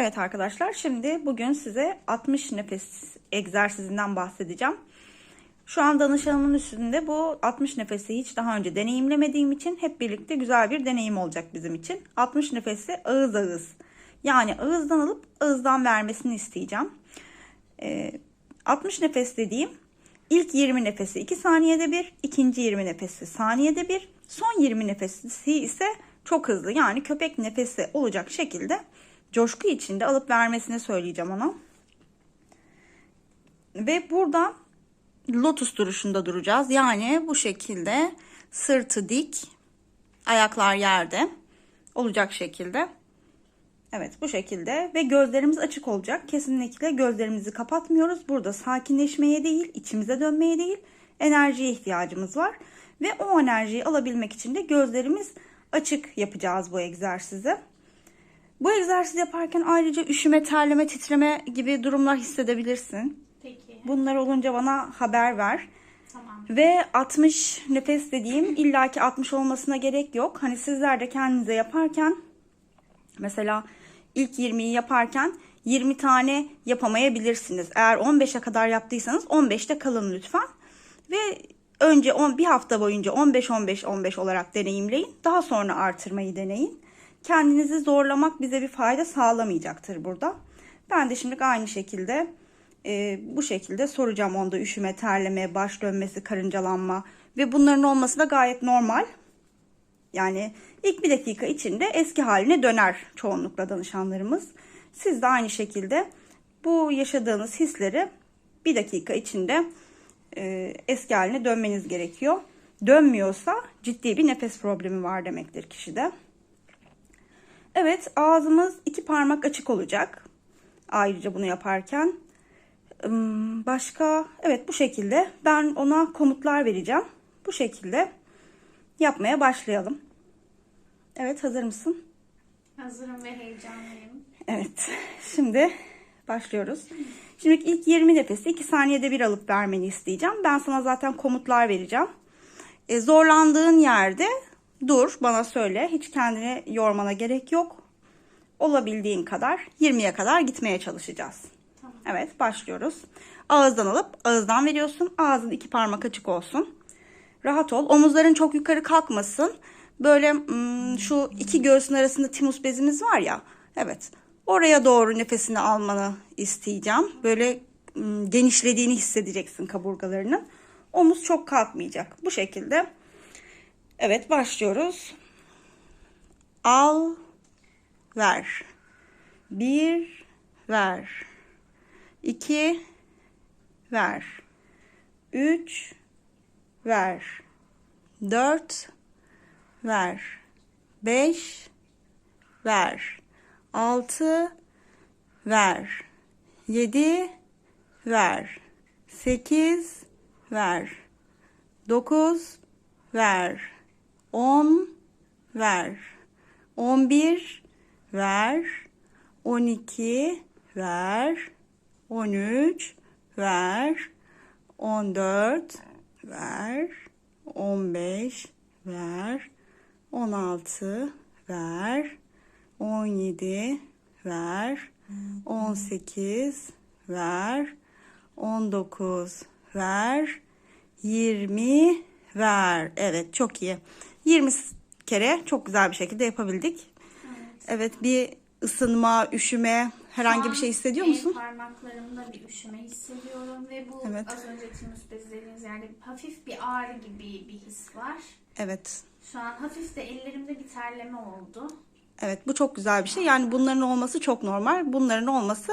Evet arkadaşlar şimdi bugün size 60 nefes egzersizinden bahsedeceğim. Şu an danışanımın üstünde bu 60 nefesi hiç daha önce deneyimlemediğim için hep birlikte güzel bir deneyim olacak bizim için. 60 nefesi ağız ağız yani ağızdan alıp ağızdan vermesini isteyeceğim. Ee, 60 nefes dediğim ilk 20 nefesi 2 saniyede bir, ikinci 20 nefesi saniyede bir, son 20 nefesi ise çok hızlı yani köpek nefesi olacak şekilde coşku içinde alıp vermesini söyleyeceğim ona. Ve burada lotus duruşunda duracağız. Yani bu şekilde sırtı dik, ayaklar yerde olacak şekilde. Evet bu şekilde ve gözlerimiz açık olacak. Kesinlikle gözlerimizi kapatmıyoruz. Burada sakinleşmeye değil, içimize dönmeye değil, enerjiye ihtiyacımız var. Ve o enerjiyi alabilmek için de gözlerimiz açık yapacağız bu egzersizi. Bu egzersiz yaparken ayrıca üşüme, terleme, titreme gibi durumlar hissedebilirsin. Peki. Bunlar olunca bana haber ver. Tamam. Ve 60 nefes dediğim illaki 60 olmasına gerek yok. Hani sizler de kendinize yaparken mesela ilk 20'yi yaparken 20 tane yapamayabilirsiniz. Eğer 15'e kadar yaptıysanız 15'te kalın lütfen. Ve önce 10 bir hafta boyunca 15 15 15 olarak deneyimleyin. Daha sonra artırmayı deneyin. Kendinizi zorlamak bize bir fayda sağlamayacaktır burada. Ben de şimdi aynı şekilde e, bu şekilde soracağım onda üşüme, terleme, baş dönmesi, karıncalanma ve bunların olması da gayet normal. Yani ilk bir dakika içinde eski haline döner çoğunlukla danışanlarımız. Siz de aynı şekilde bu yaşadığınız hisleri bir dakika içinde e, eski haline dönmeniz gerekiyor. Dönmüyorsa ciddi bir nefes problemi var demektir kişide. Evet ağzımız iki parmak açık olacak. Ayrıca bunu yaparken. Hmm, Başka evet bu şekilde ben ona komutlar vereceğim. Bu şekilde yapmaya başlayalım. Evet hazır mısın? Hazırım ve heyecanlıyım. Evet şimdi başlıyoruz. Şimdi ilk 20 nefesi 2 saniyede bir alıp vermeni isteyeceğim. Ben sana zaten komutlar vereceğim. E, zorlandığın yerde dur bana söyle. Hiç kendini yormana gerek yok. Olabildiğin kadar 20'ye kadar gitmeye çalışacağız. Tamam. Evet başlıyoruz. Ağızdan alıp ağızdan veriyorsun. Ağzın iki parmak açık olsun. Rahat ol. Omuzların çok yukarı kalkmasın. Böyle hmm, şu iki göğsün arasında timus bezimiz var ya. Evet. Oraya doğru nefesini almanı isteyeceğim. Böyle hmm, genişlediğini hissedeceksin kaburgalarının. Omuz çok kalkmayacak. Bu şekilde. Evet başlıyoruz. Al, ver. Bir, ver. 2 ver. 3 ver. 4 ver. 5 ver. 6 ver. 7 ver. 8 ver. 9 ver. 10 ver. 11 ver. 12 ver. 13 ver. 14 ver. 15 ver. 16 ver. 17 ver. 18 ver. 19 ver. 20 ver. Evet çok iyi. 20 kere çok güzel bir şekilde yapabildik. Evet bir ısınma, üşüme herhangi bir şey hissediyor musun? parmaklarımda bir üşüme hissediyorum ve bu Evet. az önce bezi dediğiniz yerde hafif bir ağrı gibi bir his var. Evet. Şu an hafif de ellerimde bir terleme oldu. Evet bu çok güzel bir şey. Yani bunların olması çok normal. Bunların olması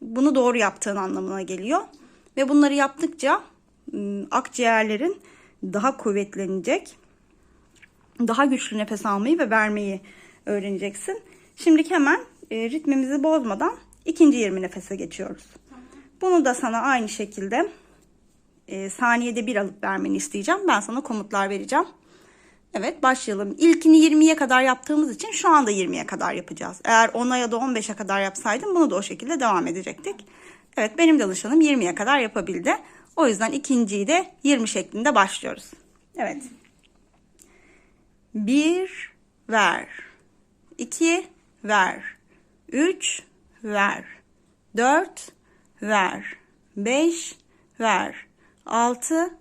bunu doğru yaptığın anlamına geliyor. Ve bunları yaptıkça ım, akciğerlerin daha kuvvetlenecek. Daha güçlü nefes almayı ve vermeyi öğreneceksin. Şimdi hemen e, ritmimizi bozmadan ikinci 20 nefese geçiyoruz. Bunu da sana aynı şekilde e, saniyede bir alıp vermeni isteyeceğim. Ben sana komutlar vereceğim. Evet başlayalım. İlkini 20'ye kadar yaptığımız için şu anda 20'ye kadar yapacağız. Eğer 10'a ya da 15'e kadar yapsaydım bunu da o şekilde devam edecektik. Evet benim danışanım 20'ye kadar yapabildi. O yüzden ikinciyi de 20 şeklinde başlıyoruz. Evet. 1 ver. 2 ver. 3 ver. 4 ver. 5 ver. 6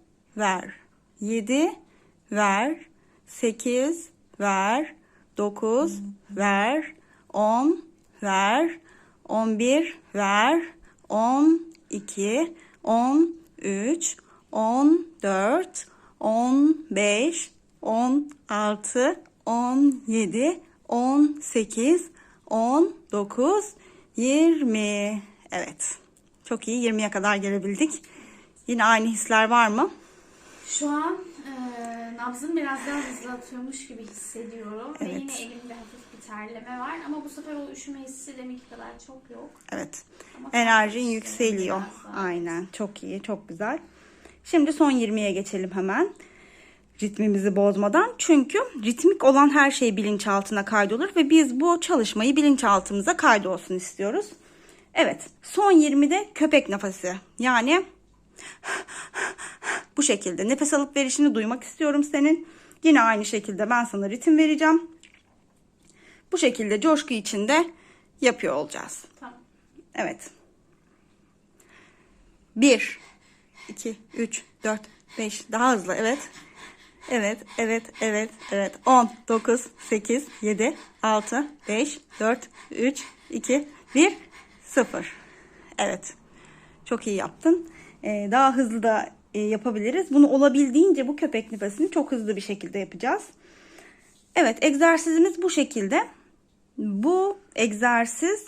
ver. 7 ver. 8 ver. 9 ver. 10 ver. 11 ver. 12 13 14 15 16 17 18 19 20 Evet. Çok iyi. 20'ye kadar gelebildik. Yine aynı hisler var mı? Şu an e, nabzım biraz daha hızlı atıyormuş gibi hissediyorum. Ve Evet. yine elimde hafif bir terleme var. Ama bu sefer o üşüme hissi deminki kadar çok yok. Evet. Ama Enerjin farklı yükseliyor. Aynen. Çok iyi. Çok güzel. Şimdi son 20'ye geçelim hemen. Ritmimizi bozmadan. Çünkü ritmik olan her şey bilinçaltına kaydolur ve biz bu çalışmayı bilinçaltımıza kaydolsun istiyoruz. Evet. Son 20'de köpek nefesi. Yani bu şekilde nefes alıp verişini duymak istiyorum senin. Yine aynı şekilde ben sana ritim vereceğim. Bu şekilde coşku içinde yapıyor olacağız. Tamam. Evet. 1, 2, 3, 4, 5. Daha hızlı. Evet. Evet, evet, evet, evet. 10, 9, 8, 7, 6, 5, 4, 3, 2, 1, 0. Evet. Çok iyi yaptın. Ee, daha hızlı da e, yapabiliriz. Bunu olabildiğince bu köpek nefesini çok hızlı bir şekilde yapacağız. Evet, egzersizimiz bu şekilde. Bu egzersiz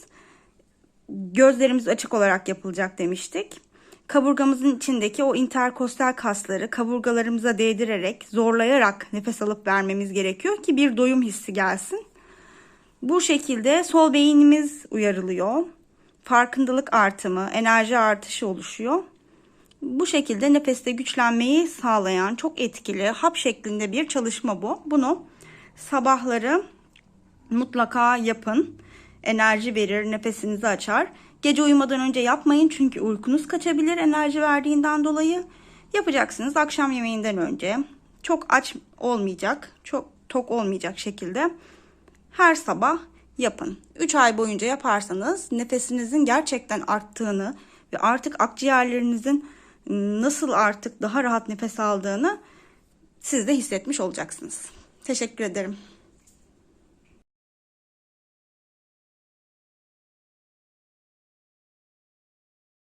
gözlerimiz açık olarak yapılacak demiştik. Kaburgamızın içindeki o interkostal kasları kaburgalarımıza değdirerek, zorlayarak nefes alıp vermemiz gerekiyor ki bir doyum hissi gelsin. Bu şekilde sol beynimiz uyarılıyor. Farkındalık artımı, enerji artışı oluşuyor. Bu şekilde nefeste güçlenmeyi sağlayan çok etkili hap şeklinde bir çalışma bu. Bunu sabahları mutlaka yapın. Enerji verir, nefesinizi açar. Gece uyumadan önce yapmayın çünkü uykunuz kaçabilir enerji verdiğinden dolayı. Yapacaksınız akşam yemeğinden önce. Çok aç olmayacak, çok tok olmayacak şekilde her sabah yapın. 3 ay boyunca yaparsanız nefesinizin gerçekten arttığını ve artık akciğerlerinizin nasıl artık daha rahat nefes aldığını siz de hissetmiş olacaksınız. Teşekkür ederim.